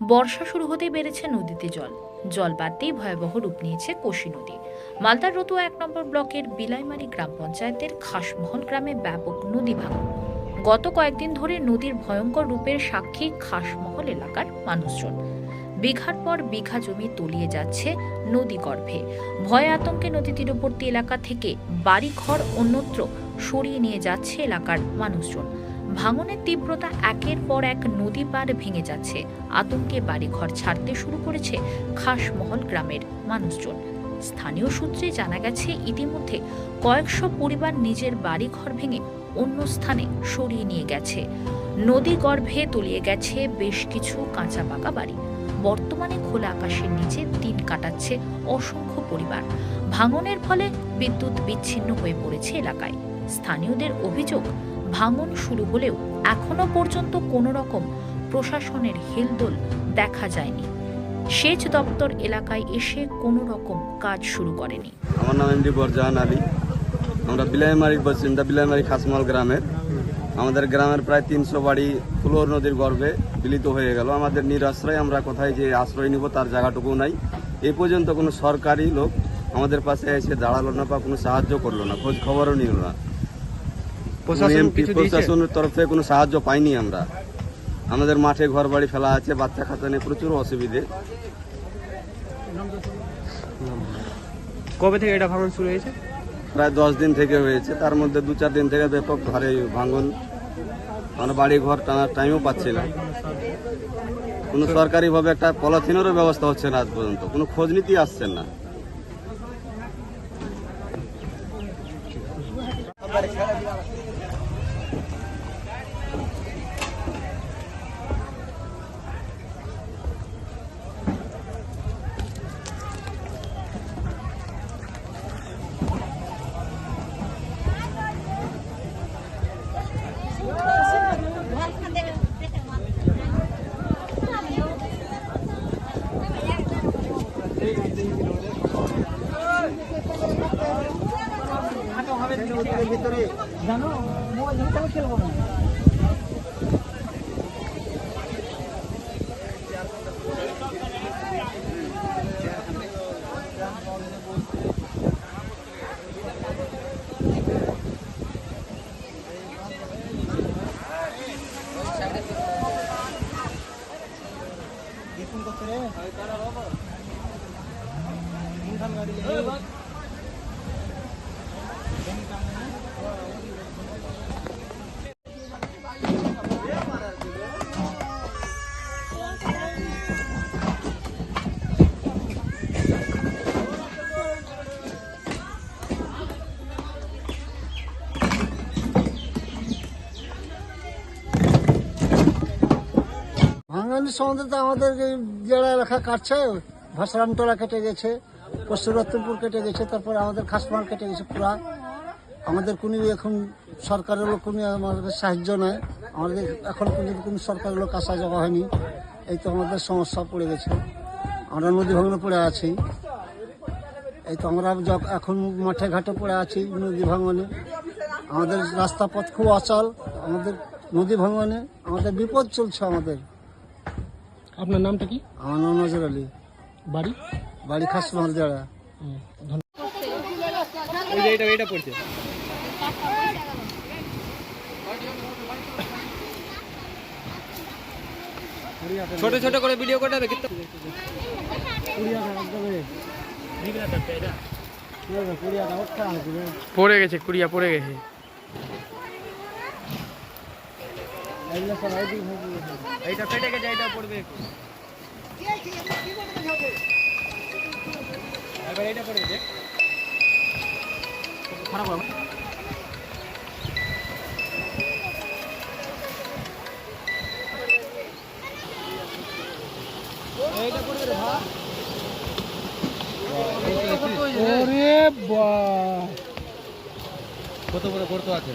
বর্ষা শুরু হতেই বেড়েছে নদীতে জল। জল বাড়তেই ভয়াবহ রূপ নিয়েছে কোশি নদী। মালদার রতুয়া এক নম্বর ব্লকের বিলাইমারি গ্রাম পঞ্চায়েতের খাসমহল গ্রামে ব্যাপক নদী ভাঙন। গত কয়েকদিন ধরে নদীর ভয়ঙ্কর রূপের সাক্ষী খাসমহল এলাকার মানুষজন। বিঘার পর বিঘা জমি তলিয়ে যাচ্ছে নদী গর্ভে। ভয় আতঙ্কে নদী তীরবর্তী এলাকা থেকে বাড়িঘর অন্যত্র সরিয়ে নিয়ে যাচ্ছে এলাকার মানুষজন। ভাঙনের তীব্রতা একের পর এক নদী পার ভেঙে যাচ্ছে। আতঙ্কে বাড়িঘর ছাড়তে শুরু করেছে খাসমহল গ্রামের মানুষজন। স্থানীয় সূত্রে জানা গেছে, ইতিমধ্যে কয়েকশো পরিবার নিজের বাড়িঘর ভেঙে অন্য স্থানে সরিয়ে নিয়ে গেছে। নদী গর্ভে তলিয়ে গেছে বেশ কিছু কাঁচা পাকা বাড়ি। বর্তমানে খোলা আকাশের নিচে দিন কাটাচ্ছে অসংখ্য পরিবার। ভাঙনের ফলে বিদ্যুৎ বিচ্ছিন্ন হয়ে পড়েছে এলাকায়। স্থানীয়দের অভিযোগ ভাঙন শুরু হলেও এখনও পর্যন্ত কোনো রকম প্রশাসনের হেলদোল দেখা যায়নি। সেচ দপ্তর এলাকায় এসে কোনো রকম কাজ শুরু করেনি। আমার নাম এমডি বরজাহান আলী। আমরা বিলাইমারির বাসিন্দা, বিলাইমারি খাসমাল গ্রামের। আমাদের গ্রামের প্রায় তিনশো বাড়ি ফুলোর নদীর গর্ভে বিলিত হয়ে গেল। আমাদের নিরাশ্রয়, আমরা কোথায় যে আশ্রয় নিব তার জায়গাটুকু নাই। এ পর্যন্ত কোনো সরকারি লোক আমাদের পাশে এসে দাঁড়াল না বা কোনো সাহায্য করল না, খোঁজ খবরও নিল না। প্রশাসন কিছু প্রশাসনের তরফ থেকে কোনো সাহায্য পাইনি আমরা। আমাদের মাঠে ঘর বাড়ি ফেলা আছে বাচ্চা খাতা নিয়ে প্রচুর অসুবিধে। কবে থেকে এটা ভাঙন শুরু হয়েছে? প্রায় দশ দিন থেকে হয়েছে তার মধ্যে দু চার দিন থেকে ব্যাপক ঘরে ভাঙন। মানে বাড়ি ঘর টানার টাইমও পাচ্ছি না। কোনো সরকারিভাবে একটা পলিথিনেরও ব্যবস্থা হচ্ছে না আজ পর্যন্ত। কোনো খোঁজ নীতি আসছেন না। ভিতরে জানো মোবাইল ভিতরে খেলব না দেখুন কত রে তারা বাবা ভাঙানি সম্বন্ধে তো আমাদের যারা এলাকা কাটছে ভাসরামটোলা কেটে গেছে। পশ্চিম রত্নপুর কেটে গেছে তারপরে আমাদের খাসমাল কেটে গেছে পুরা। আমাদের কোনো এখন সরকারের লোক কোনো আমাদের সাহায্য নেয় আমাদের এখন পর্যন্ত কোনো সরকারের লোক আসা যাওয়া হয়নি। এই তো আমাদের সমস্যা পড়ে গেছে। আমরা নদী ভাঙনে পড়ে আছি। এই তো আমরা এখন মাঠে ঘাটে পড়ে আছি নদী ভাঙনে। আমাদের রাস্তা পথ খুব অচল। আমাদের নদী ভাঙনে আমাদের বিপদ চলছে আমাদের। আপনার নামটা কি? আমার নাম নজর আলী। বাড়ি? বাড়ি খাসমাল যারা। এই যে পড়ছে। ছোট ছোট করে ভিডিও করতে পড়ে গেছে, কুড়িয়া পড়ে গেছে। এইটা ফেটে গেছে, এইটা পড়বে। এবার খারাপ হবে এইটা পড়বে রে ভাই ওরে বা। কত বড় গর্ত আছে?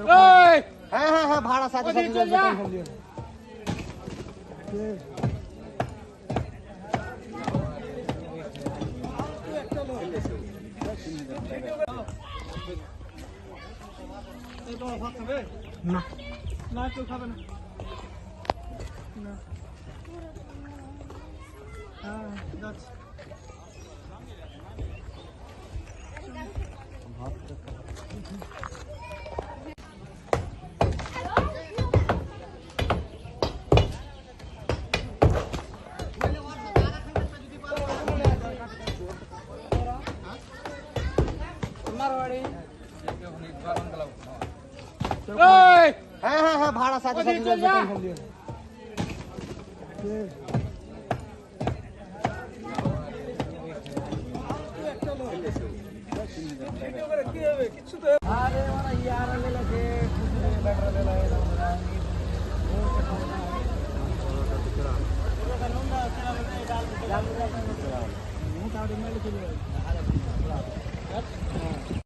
এই! যে। রান্না করছে না। না কেউ খাবে না। না। হ্যাঁ যাচ্ছি। साथ साथ कर लियो अरे वाला यार ले लगे कुछ नहीं बैठ रहा है डाल डाल डाल डाल डाल डाल डाल डाल डाल डाल